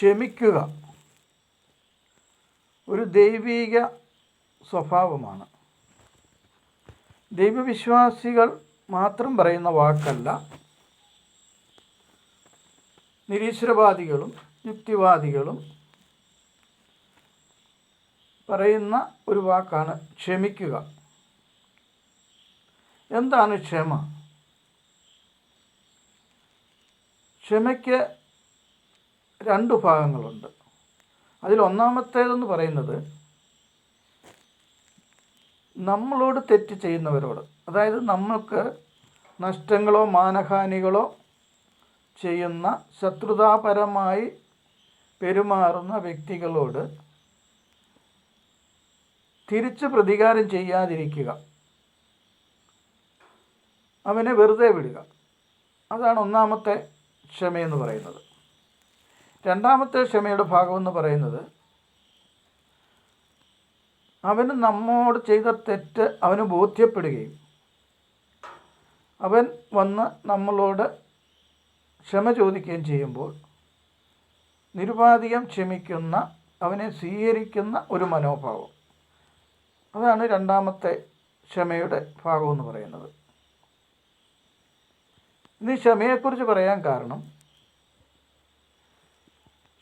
ക്ഷമിക്കുക. ഒരു ദൈവീക സ്വഭാവമാണ്. ദൈവവിശ്വാസികൾ മാത്രം പറയുന്ന വാക്കല്ല. നിരീശ്വരവാദികളും യുക്തിവാദികളും പറയുന്ന ഒരു വാക്കാണ് ക്ഷമിക്കുക. എന്താണ് ക്ഷമ? ക്ഷമയ്ക്ക് രണ്ട് ഭാഗങ്ങളുണ്ട്. അതിൽ ഒന്നാമത്തേതെന്ന് പറയുന്നത് നമ്മളോട് തെറ്റ് ചെയ്യുന്നവരോട് അതായത് നമ്മൾക്ക് നഷ്ടങ്ങളോ മാനഹാനികളോ ചെയ്യുന്ന ശത്രുതാപരമായി പെരുമാറുന്ന വ്യക്തികളോട് തിരിച്ച് പ്രതികാരം ചെയ്യാതിരിക്കുക. അവനെ വെറുതെ വിടുക. അതാണ് ഒന്നാമത്തെ ക്ഷമയെന്ന് പറയുന്നത്. രണ്ടാമത്തെ ക്ഷമയുടെ ഭാഗമെന്ന് പറയുന്നത് അവന് നമ്മോട് ചെയ്ത തെറ്റ് അവന് ബോധ്യപ്പെടുകയും അവൻ വന്ന് നമ്മളോട് ക്ഷമ ചോദിക്കുകയും ചെയ്യുമ്പോൾ നിരുപാധികം ക്ഷമിക്കുന്ന അവനെ സ്വീകരിക്കുന്ന ഒരു മനോഭാവം. അതാണ് രണ്ടാമത്തെ ക്ഷമയുടെ ഭാഗമെന്ന് പറയുന്നത്. ഇനി ക്ഷമയെക്കുറിച്ച് പറയാൻ കാരണം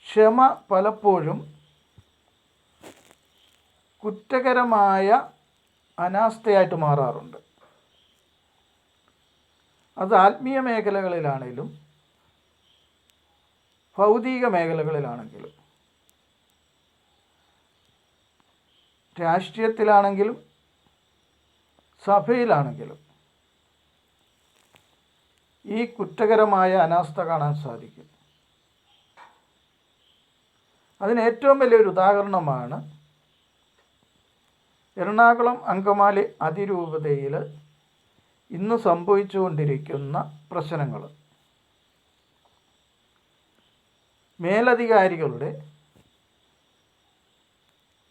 ക്ഷമ പലപ്പോഴും കുറ്റകരമായ അനാസ്ഥയായിട്ട് മാറാറുണ്ട്. അത് ആത്മീയ മേഖലകളിലാണെങ്കിലും ഭൗതിക മേഖലകളിലാണെങ്കിലും രാഷ്ട്രീയത്തിലാണെങ്കിലും സഭയിലാണെങ്കിലും ഈ കുറ്റകരമായ അനാസ്ഥ കാണാൻ സാധിക്കും. അതിന് ഏറ്റവും വലിയൊരു ഉദാഹരണമാണ് എറണാകുളം അങ്കമാലി അതിരൂപതയിൽ ഇന്ന് സംഭവിച്ചുകൊണ്ടിരിക്കുന്ന പ്രശ്നങ്ങൾ. മേലധികാരികളുടെ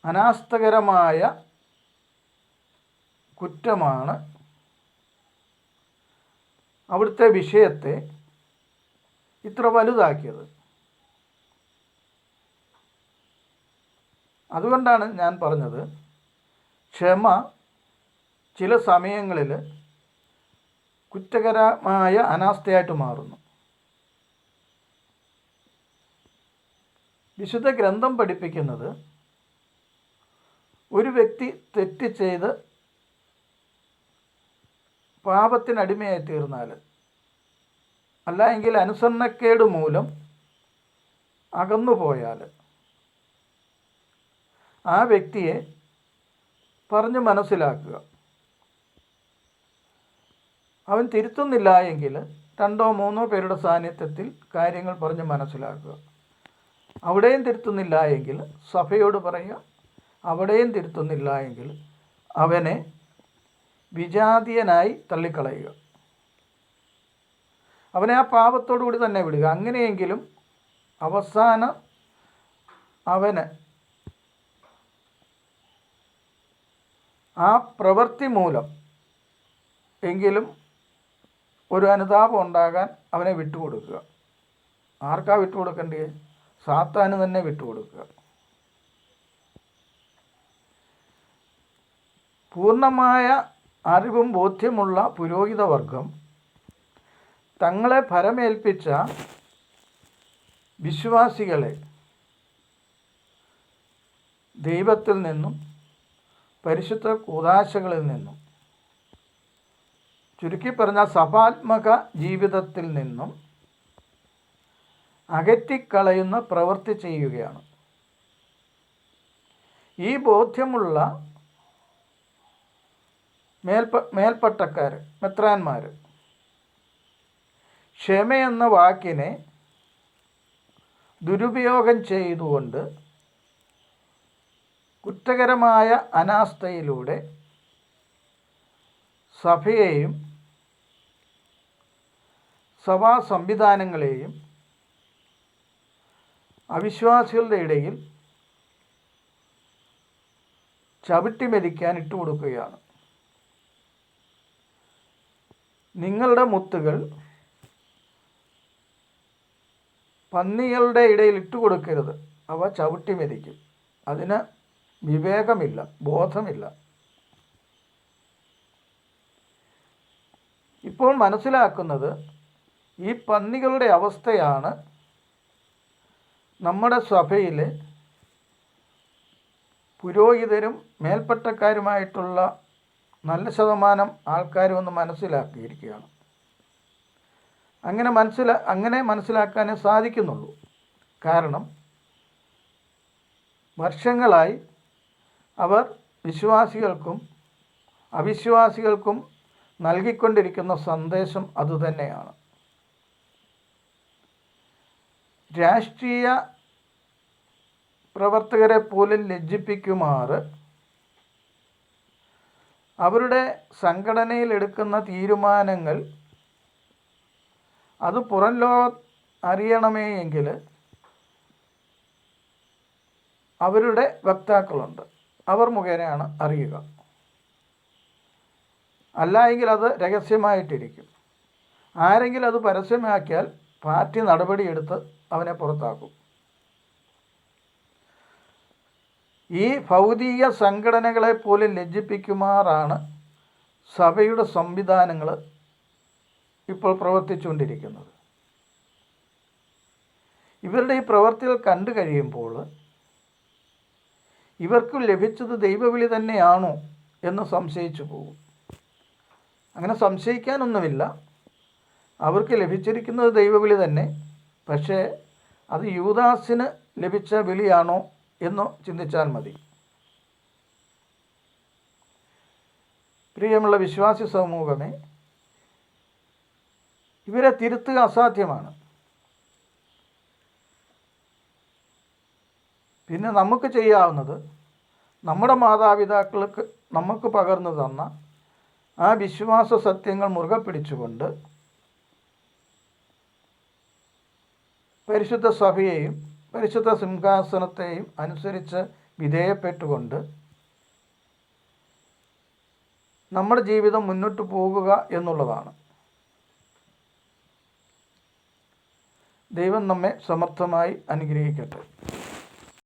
അനാസ്ഥകരമായ കുറ്റമാണ് അവിടുത്തെ വിഷയത്തെ ഇത്ര വലുതാക്കിയത്. അതുകൊണ്ടാണ് ഞാൻ പറഞ്ഞത് ക്ഷമ ചില സമയങ്ങളിൽ കുറ്റകരമായ അനാസ്ഥയായിട്ട് മാറുന്നു. വിശുദ്ധ ഗ്രന്ഥം പഠിപ്പിക്കുന്നത് ഒരു വ്യക്തി തെറ്റ് ചെയ്ത് പാപത്തിനടിമയായി തീർന്നാൽ അല്ല എങ്കിൽ അനുസരണക്കേട് മൂലം അകന്നു പോയാൽ ആ വ്യക്തിയെ പറഞ്ഞ് മനസ്സിലാക്കുക. അവൻ തിരുത്തുന്നില്ല എങ്കിൽ രണ്ടോ മൂന്നോ പേരുടെ സാന്നിധ്യത്തിൽ കാര്യങ്ങൾ പറഞ്ഞ് മനസ്സിലാക്കുക. അവിടെയും തിരുത്തുന്നില്ല എങ്കിൽ സഭയോട് പറയുക. അവിടെയും തിരുത്തുന്നില്ല എങ്കിൽ അവനെ വിജാതീയനായി തള്ളിക്കളയുക. അവനെ ആ പാപത്തോടു കൂടി തന്നെ വിടുക. അങ്ങനെയെങ്കിലും അവസാനം അവന് ആ പ്രവൃത്തി മൂലം എങ്കിലും ഒരു അനുതാപം ഉണ്ടാകാൻ അവനെ വിട്ടുകൊടുക്കുക. ആർക്കാ വിട്ടുകൊടുക്കേണ്ടത് സാത്താന് തന്നെ വിട്ടുകൊടുക്കുക. പൂർണമായ അറിവും ബോധ്യമുള്ള പുരോഹിതവർഗം തങ്ങളെ ഫലമേൽപ്പിച്ച വിശ്വാസികളെ ദൈവത്തിൽ നിന്നും പരിശുദ്ധ കൂതാശകളിൽ നിന്നും ചുരുക്കി പറഞ്ഞാൽ സഭാത്മക ജീവിതത്തിൽ നിന്നും അകറ്റിക്കളയുന്ന പ്രവൃത്തി ചെയ്യുകയാണ്. ഈ ബോധ്യമുള്ള മേൽപ്പ മേൽപ്പട്ടക്കാർ മെത്രാന്മാർ ക്ഷമയെന്ന വാക്കിനെ ദുരുപയോഗം ചെയ്തുകൊണ്ട് കുറ്റകരമായ അനാസ്ഥയിലൂടെ സഭയെയും സഭാ സംവിധാനങ്ങളെയും അവിശ്വാസികളുടെ ഇടയിൽ ചവിട്ടിമെതിക്കാൻ ഇട്ടുകൊടുക്കുകയാണ്. നിങ്ങളുടെ മുത്തുകൾ പന്നികളുടെ ഇടയിൽ ഇട്ടുകൊടുക്കരുത്. അവ ചവിട്ടി മെതിക്കും അതിന് വിവേകമില്ല ബോധമില്ല. ഇപ്പോൾ മനസ്സിലാക്കുന്നത് ഈ പന്നികളുടെ അവസ്ഥയാണ് നമ്മുടെ സഭയിൽ പുരോഹിതരും മേൽപ്പട്ടക്കാരുമായിട്ടുള്ള നല്ല ശതമാനം ആൾക്കാരും ഒന്ന് മനസ്സിലാക്കിയിരിക്കുകയാണ്. അങ്ങനെ മനസ്സിലാ അങ്ങനെ മനസ്സിലാക്കാനേ സാധിക്കുന്നുള്ളൂ. കാരണം വർഷങ്ങളായി അവർ വിശ്വാസികൾക്കും അവിശ്വാസികൾക്കും നൽകിക്കൊണ്ടിരിക്കുന്ന സന്ദേശം അതുതന്നെയാണ്. രാഷ്ട്രീയ പ്രവർത്തകരെ പോലും ലജ്ജിപ്പിക്കുമാറ് അവരുടെ സംഘടനയിൽ എടുക്കുന്ന തീരുമാനങ്ങൾ അത് പുറം ലോകം അറിയണമേ എങ്കിൽ അവരുടെ വക്താക്കളുണ്ട്. അവർ മുഖേനയാണ് അറിയുക. അല്ല എങ്കിൽ അത് രഹസ്യമായിട്ടിരിക്കും. ആരെങ്കിലും അത് പരസ്യമാക്കിയാൽ പാർട്ടി നടപടിയെടുത്ത് അവനെ പുറത്താക്കും. ഈ ഭൗതിക സംഘടനകളെ പോലും ലജ്ജിപ്പിക്കുമാറാണ് സഭയുടെ സംവിധാനങ്ങൾ ഇപ്പോൾ പ്രവർത്തിച്ചുകൊണ്ടിരിക്കുന്നത്. ഇവരുടെ ഈ പ്രവർത്തികൾ കണ്ടു കഴിയുമ്പോൾ ഇവർക്ക് ലഭിച്ചത് ദൈവവിളി തന്നെയാണോ എന്ന് സംശയിച്ചു പോകും. അങ്ങനെ സംശയിക്കാനൊന്നുമില്ല. അവർക്ക് ലഭിച്ചിരിക്കുന്നത് ദൈവവിളി തന്നെ. പക്ഷേ അത് യൂദാസിന് ലഭിച്ച വിളിയാണോ എന്ന് ചിന്തിച്ചാൽ മതി. പ്രിയമുള്ള വിശ്വാസി സമൂഹമേ ഇവരെ തിരുത്തുക അസാധ്യമാണ്. പിന്നെ നമുക്ക് ചെയ്യാവുന്നത് നമ്മുടെ മാതാപിതാക്കൾക്ക് നമുക്ക് പകർന്നു തന്ന ആ വിശ്വാസ സത്യങ്ങൾ മുറുകെ പിടിച്ചുകൊണ്ട് പരിശുദ്ധ സഭയെയും പരിശുദ്ധ സിംഹാസനത്തെയും അനുസരിച്ച് വിധേയപ്പെട്ടുകൊണ്ട് നമ്മുടെ ജീവിതം മുന്നോട്ട് പോകുക എന്നുള്ളതാണ്. ദൈവം നമ്മെ സമർത്ഥമായി അനുഗ്രഹിക്കട്ടെ.